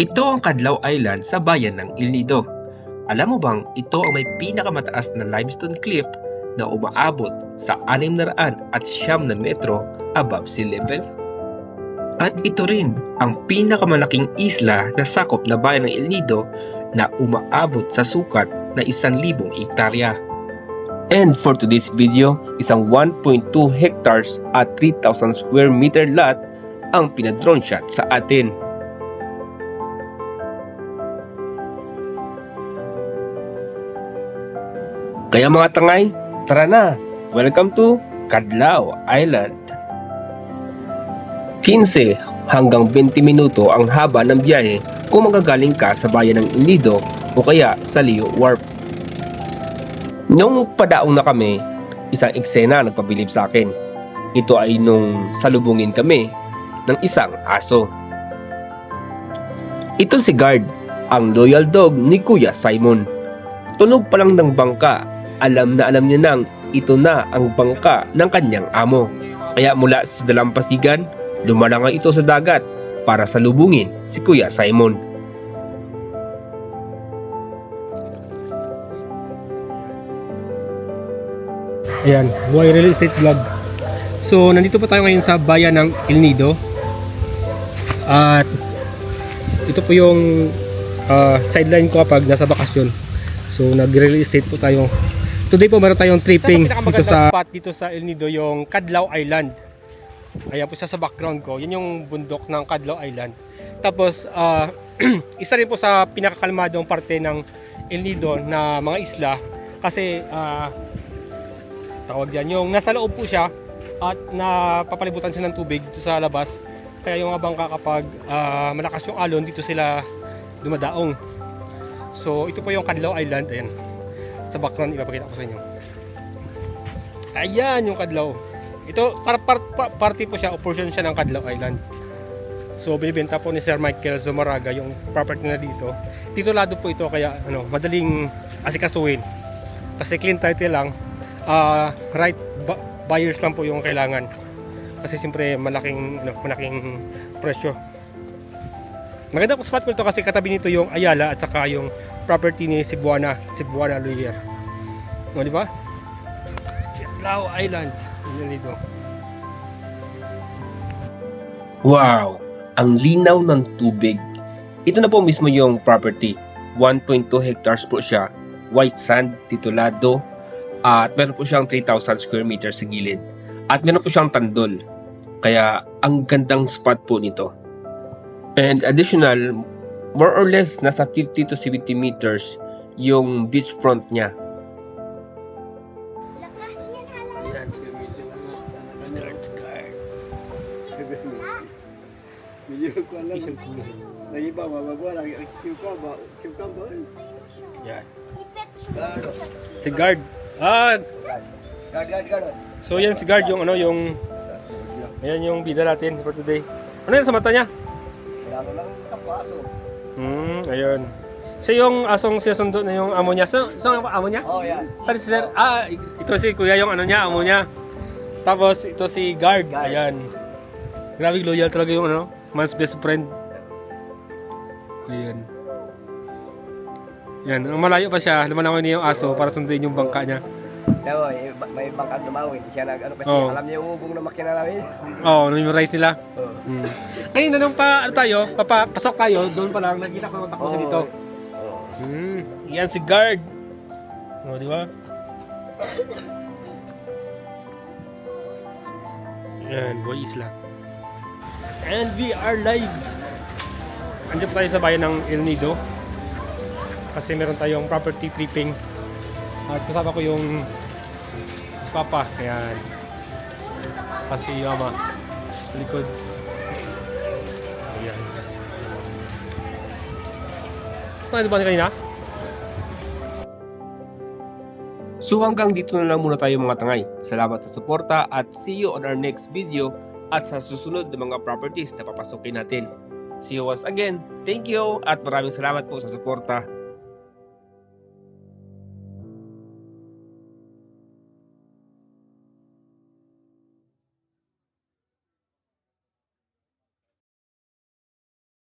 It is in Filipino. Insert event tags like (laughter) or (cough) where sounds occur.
Ito ang Kadlaw Island sa bayan ng Il Nido. Alam mo bang ito ang may pinakamataas na limestone cliff na umaabot sa 600 at siyam na metro above sea level? At ito rin ang pinakamalaking isla na sakop na bayan ng Il Nido na umaabot sa sukat na 1,000 hektarya. And for today's video, isang 1.2 hectares at 3,000 square meter lot ang pinadrone shot sa atin. Kaya mga tangay, tara na! Welcome to Kadlaw Island. 15 hanggang 20 minuto ang haba ng biyahe kung magagaling ka sa bayan ng Ilido o kaya sa Leo Warp. Nung padaong na kami, isang eksena nagpabilib sa akin. Ito ay nung salubungin kami ng isang aso. Ito si Guard, ang loyal dog ni Kuya Simon. Tunog pa lang ng bangka, alam na alam niya nang ito na ang bangka ng kanyang amo. Kaya mula sa dalampasigan, lumalangan ito sa dagat para salubungin si Kuya Simon. Ayan, Buhay Real Estate Vlog. So, nandito po tayo ngayon sa bayan ng El Nido. At ito po yung ah, sideline ko kapag nasa bakasyon. So, nag-real estate po tayo. Today po meron tayong tripping dito sa spot dito sa El Nido, yung Kadlaw Island. Ayan po siya sa background ko. Yan yung bundok ng Kadlaw Island. Tapos, ah, (clears throat) isa rin po sa pinakakalmadong parte ng El Nido na mga isla. Kasi, ah, tawag dyan. Yung nasa loob po siya at napapalibutan siya ng tubig dito sa labas. Kaya yung mga bangka kapag ah, malakas yung alon, dito sila dumadaong. So, ito po yung Kadlaw Island. Ayan. Sa background, ipapakita ko sa inyo. Ayan yung Kadlaw. Ito, par, par, par- party po siya, o portion siya ng Kadlaw Island. So, binibenta po ni Sir Michael Zumaraga yung property na dito. Titulado po ito, kaya ano, madaling asikasuhin. Kasi clean title lang, ah right bu- buyers lang po yung kailangan kasi siyempre malaking ano, malaking presyo maganda po spot po ito kasi katabi nito yung Ayala at saka yung property ni Cebuana Cebuana Lawyer o di ba Lao Island yun dito Wow! Ang linaw ng tubig. Ito na po mismo yung property. 1.2 hectares po siya. White sand, titulado. At meron po siyang 3,000 square meters sa gilid. At meron po siyang tandol. Kaya ang gandang spot po nito. And additional, more or less nasa 50 to 70 meters yung beach front niya. Medyo ko alam. Lagi ba mabagwa lagi ang cucumber, cucumber. yan Claro. si guard ah Gad gad gad. so yan si guard yung ano yung ayan yung bida natin for today ano yan sa mata niya Lalo lang kapaso. Hmm, ayun. Siya yung asong sinasundo na yung amo niya. So, so ang amo niya? Oh yan. Sorry, sir. Ah, ito si kuya yung ano niya, amo niya. Tapos ito si guard. Guard. Ayan. Grabe loyal talaga yung ano, man's best friend. Ayan. Yan, malayo pa siya, lumalangoy niya yung aso para sunduin yung bangka niya. Daw eh, may bangkang dumawin. Siya nag ano kasi Oh. alam niya yung ugong na makina namin. Oo, oh, memorize nila. Oh. Hmm. Kanina nung pa, ano tayo, papasok tayo, doon pa lang, nakita ko naman takbo siya dito. Oh. Hmm, yan si guard. O, di ba? Yan, Boy Isla. And we are live. Andiyan po tayo sa bayan ng El Nido. Kasi meron tayong property tripping. At kasama ko yung si Papa. Ayan. Kasi yung ama. sa Likod. Ayan. Ano ba kanina? So hanggang dito na lang muna tayo mga tangay. Salamat sa suporta at see you on our next video at sa susunod na mga properties na papasukin natin. See you once again. Thank you at maraming salamat po sa suporta.